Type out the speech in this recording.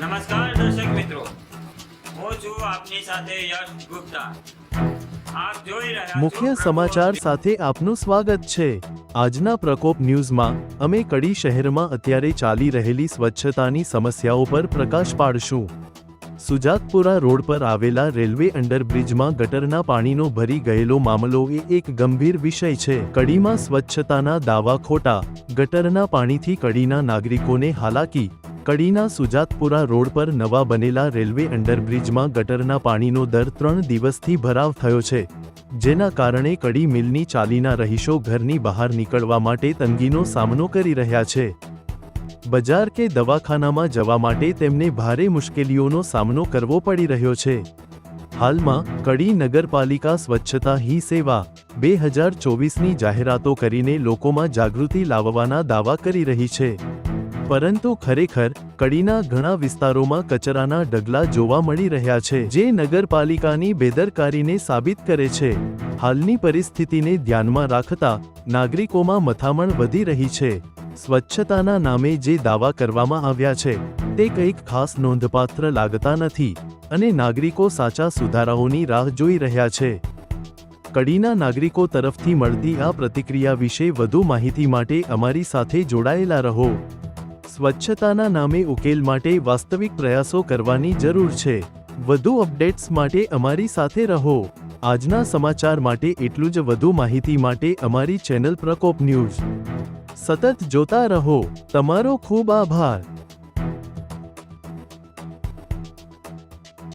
નમસ્કાર દર્શક મિત્રો. હું છું આપની સાથે યશ ગુપ્તા. મુખ્ય સમાચાર સાથે આપનું સ્વાગત છે. આજના પ્રકોપ ન્યૂઝમાં, અમે કડી શહેરમાં અત્યારે ચાલી રહેલી સ્વચ્છતાની સમસ્યાઓ પર પ્રકાશ પાડશું. સુજાતપુરા રોડ પર આવેલા રેલવે અંડરબ્રિજમાં ગટરના પાણીનો ભરી ગયેલો મામલો એ એક ગંભીર વિષય છે. કડીમાં સ્વચ્છતાના દાવા ખોટા, ગટરના પાણીથી કડીના નાગરિકોને હાલાકી, કડીના સુજાતપુરા રોડ પર નવા બનેલા રેલવે અંડરબ્રિજમાં ગટરના પાણીનો દર ત્રણ દિવસથી ભરાવ થયો છે, જેના કારણે કડી મિલની ચાલીના રહીશો ઘરની બહાર નીકળવા માટે તંગીનો સામનો કરી રહ્યા છે. બજાર કે દવાખાનામાં જવા માટે તેમને ભારે મુશ્કેલીઓનો સામનો કરવો પડી રહ્યો છે. હાલમાં, કડી નગરપાલિકા સ્વચ્છતા હી સેવા બે હજાર ચોવીસની જાહેરાતો કરીને લોકોમાં જાગૃતિ લાવવાના દાવા કરી રહી છે. પરંતુ ખરેખર, કડીના ઘણા વિસ્તારોમાં કચરાના ઢગલા જોવા મળી રહ્યા છે, જે નગરપાલિકાની બેદરકારીને સાબિત કરે છે. હાલની પરિસ્થિતિને ધ્યાનમાં રાખતા નાગરિકોમાં મથામણ વધી રહી છે. સ્વચ્છતાના નામે જે દાવા કરવામાં આવ્યા છે, તે કંઈક ખાસ નોંધપાત્ર લાગતા નથી અને નાગરિકો સાચા સુધારાઓની રાહ જોઈ રહ્યા છે. કડીના નાગરિકો તરફથી મળતી આ પ્રતિક્રિયા વિશે વધુ માહિતી માટે અમારી સાથે જોડાયેલા રહો. સ્વચ્છતાના નામે ઉકેલ માટે વાસ્તવિક પ્રયાસો કરવાની જરૂર છે. વધુ અપડેટ્સ માટે અમારી સાથે રહો. આજના સમાચાર માટે એટલું જ વધુ માહિતી માટે અમારી ચેનલ પ્રકોપ ન્યૂઝ. સતત જોતા રહો. તમારો ખૂબ આભાર.